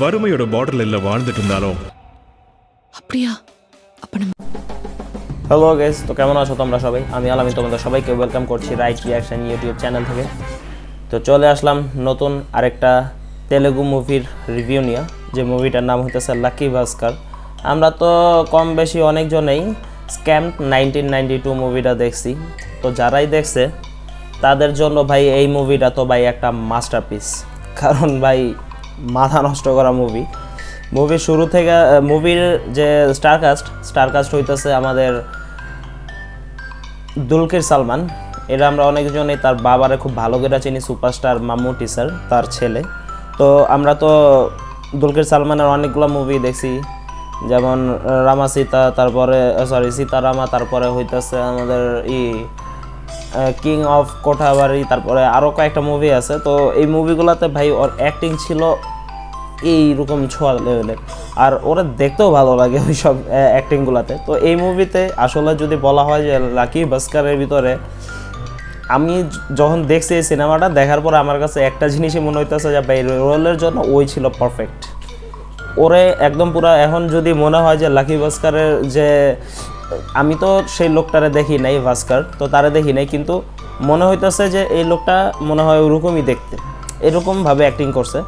வறுமையோட பார்டர்ல வாழ்ந்துட்டு இருந்தாலும் அப்படியா அப்ப நம்ம হ্যালো গেস তো কেমন আছো তোমরা সবাই আমি আলামিন তোমাদের সবাইকে ওয়েলকাম করছি রাইট রিয়াকশন ইউটিউব চ্যানেল থেকে তো চলে আসলাম নতুন আরেকটা তেলেগু মুভির রিভিউ নিয়ে যে মুভিটার নাম হইতেছে লাকি ভাস্কর আমরা তো কম বেশি অনেকজনেই স্ক্যাম নাইনটিন নাইনটি টু মুভিটা দেখছি তো যারাই দেখছে তাদের জন্য ভাই এই মুভিটা তো ভাই একটা মাস্টারপিস কারণ ভাই মাথা নষ্ট করা মুভি মুভির শুরু থেকে মুভির যে স্টারকাস্ট স্টারকাস্ট হইতেছে আমাদের দুলকির সালমান। এটা আমরা অনেকজনই তার বাবারে খুব ভালো করে চিনি সুপারস্টার মাম্মুটি স্যার তার ছেলে। তো আমরা তো দুলকির সালমানের অনেকগুলো মুভি দেখছি। যেমন রামা, সীতা, তারপরে সরি সীতারামা, তারপরে হইতেছে আমাদের ই কিং অফ কোঠাবাড়ি তারপরে আরও কয়েকটা মুভি আছে। তো এই মুভিগুলোতে ভাই ওর অ্যাক্টিং ছিল এইরকম ছোঁয়া লেভেলের আর ওরা দেখতেও ভালো লাগে ওই সব অ্যাক্টিংগুলোতে তো এই মুভিতে আসলে যদি বলা হয় যে লাকি ভাস্কারের ভিতরে, আমি যখন দেখছি এই সিনেমাটা দেখার পর আমার কাছে একটা জিনিসই মনে হইতেছে যে, ভাই রোলের জন্য ওই ছিল পারফেক্ট ওরে একদম পুরা, এখন যদি মনে হয় যে লাকি ভাস্কারের যে, আমি তো সেই লোকটারে দেখি নাই, ভাস্কার, তো তারে দেখি নাই, কিন্তু মনে হইতেছে যে এই লোকটা মনে হয় ওরকমই দেখতে। এরকমভাবে অ্যাক্টিং করছে।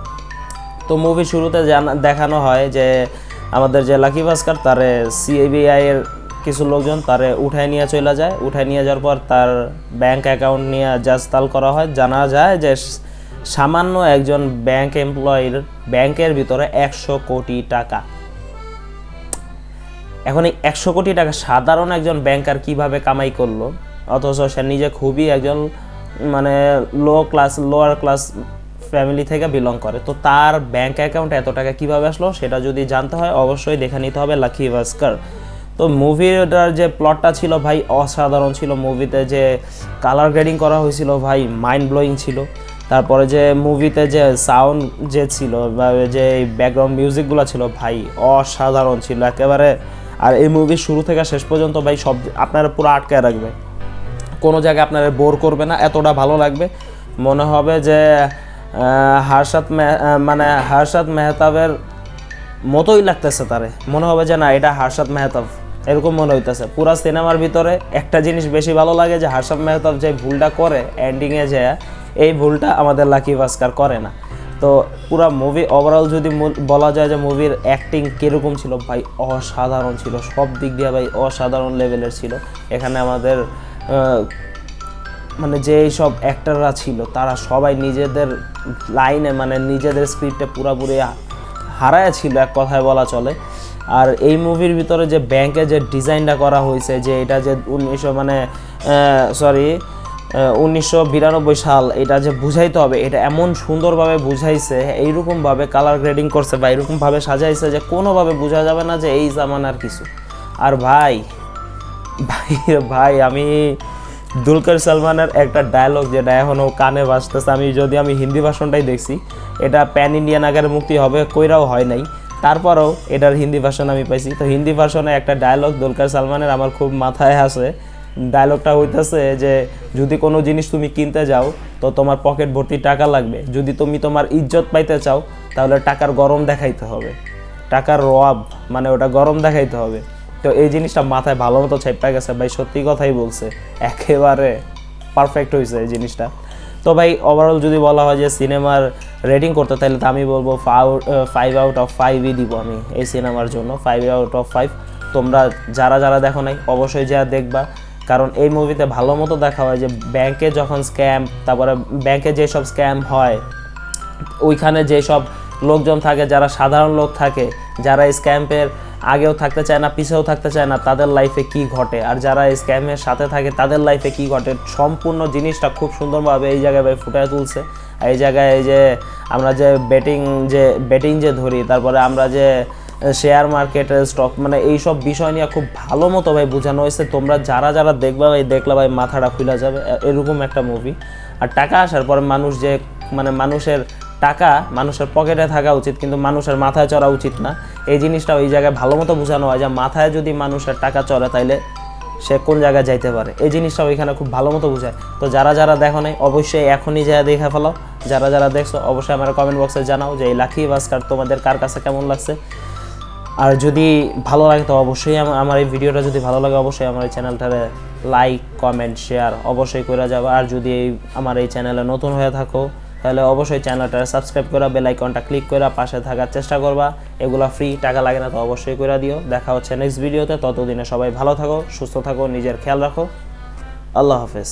তো মুভি শুরুতে জানা, দেখানো হয় যে আমাদের যে লাকি ভাস্কর, তারে সিবিআই এর কিছু লোকজন তারে উঠায় নিয়ে চলে যায়। উঠায় নিয়ে যাওয়ার পর তার ব্যাংক অ্যাকাউন্ট নিয়ে জাজতাল করা হয়। জানা যায় যে সামান্য একজন ব্যাংক এমপ্লয়ির ব্যাংকের ভিতরে একশো কোটি টাকা। এখন এই একশো কোটি টাকা সাধারণ একজন ব্যাংকার কীভাবে কামাই করল? অথচ সে নিজে খুবই একজন মানে low class lower class family থেকে বিলং করে। তো তার ব্যাংক অ্যাকাউন্টে এত টাকা কীভাবে আসলো সেটা যদি জানতে হয়, অবশ্যই দেখে নিতে হবে লাকি ভাস্কর। তো মুভিটার যে প্লটটা ছিল ভাই, অসাধারণ ছিল। মুভিতে যে কালার গ্রেডিং করা হয়েছিল ভাই মাইন্ড ব্লোয়িং ছিল। তারপরে যে মুভিতে যে সাউন্ড যে ছিল বা যে ব্যাকগ্রাউন্ড মিউজিকগুলো ছিল ভাই, অসাধারণ ছিল। একেবারে আর এই মুভির শুরু থেকে শেষ পর্যন্ত ভাই, সব আপনারা পুরো আটকে রাখবে। কোনো জায়গায় আপনারা বোর করবে না, এতটা ভালো লাগবে। মনে হবে যে আহ, হার্ষাদ মানে হার্ষাদ মেহতাবের মতোই লাগতেছে তারে। মনে হবে যে না এটা হার্ষাদ মেহতাব। এরকম মনে হইতেছে। পুরা সিনেমার ভিতরে একটা জিনিস বেশি ভালো লাগে যে হার্ষাদ মেহতাব যে ভুলটা করে এন্ডিংয়ে যে এই ভুলটা আমাদের লাকি ভাস্কার করে না। তো পুরা মুভি ওভারঅল যদি বলা যায় যে মুভির অ্যাক্টিং কীরকম ছিল ভাই অসাধারণ ছিল। সব দিক দিয়ে ভাই অসাধারণ লেভেলের ছিল। এখানে আমাদের মানে যে সব অ্যাক্টাররা ছিল, তারা সবাই নিজেদের লাইনে মানে নিজেদের স্ক্রিপ্টে পুরোপুরি হারায় ছিল, এক কথায় বলা চলে। আর এই মুভির ভিতরে যে ব্যাংকে যে ডিজাইনটা করা হয়েছে, যে এটা যে উনিশশো মানে সরি উনিশশো বিরানব্বই সাল, এটা যে বুঝাইতে হবে, এটা এমন সুন্দরভাবে বুঝাইছে, এইরকমভাবে কালার গ্রেডিং করছে বা এরকমভাবে সাজাইছে যে কোনোভাবে বোঝা যাবে না যে এই জামানার কিছু। আর ভাই ভাই ভাই, আমি দুলকার সালমানের একটা ডায়লগ যেটা এখনও কানে বাজতেছে। আমি যদি আমি হিন্দি ভাষণটাই দেখছি, এটা প্যান ইন্ডিয়ান আকারে মুক্তি হবে, কইরাও হয় নাই। তারপরেও এটার হিন্দি ভাষণ আমি পাইছি। তো হিন্দি ভাষণে একটা ডায়লগ দুলকার সালমানের আমার খুব মাথায় আসে ডায়লগটা হইতেছে যে, যদি কোনো জিনিস তুমি কিনতে যাও, তো তোমার পকেট ভর্তি টাকা লাগবে। যদি তুমি তোমার ইজ্জত পাইতে চাও, তাহলে টাকার গরম দেখাইতে হবে। টাকার রব মানে ওটা গরম দেখাইতে হবে। তো এই জিনিসটা মাথায় ভালো মতো ছাইপা গেছে, ভাই, সত্যি কথাই বলছে। একেবারে পারফেক্ট হয়েছে এই জিনিসটা। তো ভাই ওভারঅল যদি বলা হয় যে সিনেমার রেটিং করতে, তাহলে তো আমি বলব ফাইভ আউট অফ ফাইভই দিব আমি এই সিনেমার জন্য ফাইভ আউট অফ ফাইভ তোমরা যারা যারা দেখো নাই, অবশ্যই যা দেখবা। কারণ এই মুভিতে ভালো মতো দেখা হয় যে ব্যাংকে যখন স্ক্যাম তারপরে ব্যাংকে যেসব স্ক্যাম হয়, ওইখানে যেসব লোকজন থাকে, যারা সাধারণ লোক থাকে, যারা স্ক্যাম্পের আগেও থাকতে চায় না, পিছেও থাকতে চায় না, তাদের লাইফে কি ঘটে? আর যারা স্ক্যামের সাথে থাকে, তাদের লাইফে কি ঘটে? সম্পূর্ণ জিনিসটা খুব সুন্দরভাবে এই জায়গায় ভাই ফুটায় তুলছে। এই জায়গায় এই যে আমরা যে বেটিং যে বেটিং যে ধরি, তারপরে আমরা যে শেয়ার মার্কেটের স্টক মানে এইসব বিষয় নিয়ে খুব ভালো মতো ভাই বোঝানো হয়েছে। তোমরা যারা যারা দেখবা ভাই, দেখলে ভাই মাথাটা খুলে যাবে এরকম একটা মুভি আর টাকা আসার পরে মানুষ যে মানে মানুষের টাকা মানুষের পকেটে থাকা উচিত, কিন্তু মানুষের মাথায় চড়া উচিত না। এই জিনিসটা ওই জায়গায় ভালো মতো বোঝানো হয় যে মাথায় যদি মানুষের টাকা চড়ে, তাইলে সে কোন জায়গায় যাইতে পারে? এই জিনিসটা ওইখানে খুব ভালো মতো বোঝায়। তো যারা যারা দেখো নাই, অবশ্যই এখনই যা দেখে ফেলো। যারা যারা দেখছ, অবশ্যই আমার কমেন্ট বক্সে জানাও যে এই লাকি বাস্কার তোমাদের কার কাছে কেমন লাগছে। আর যদি ভালো লাগে, তো অবশ্যই আমার এই ভিডিওটা যদি ভালো লাগে, অবশ্যই আমার এই চ্যানেলটারে লাইক কমেন্ট শেয়ার অবশ্যই করে যাবে। আর যদি এই আমার এই চ্যানেলে নতুন হয়ে থাকো তাহলে অবশ্যই চ্যানেলটা সাবস্ক্রাইব করা বেল আইকনটা ক্লিক করে পাশে থাকার চেষ্টা করবা। এগুলো ফ্রি টাকা লাগে না তো অবশ্যই করে দিও। দেখা হচ্ছে নেক্সট ভিডিওতে ততদিনে সবাই ভালো থাকো সুস্থ থাকো নিজের খেয়াল রাখো। আল্লাহ হাফেজ।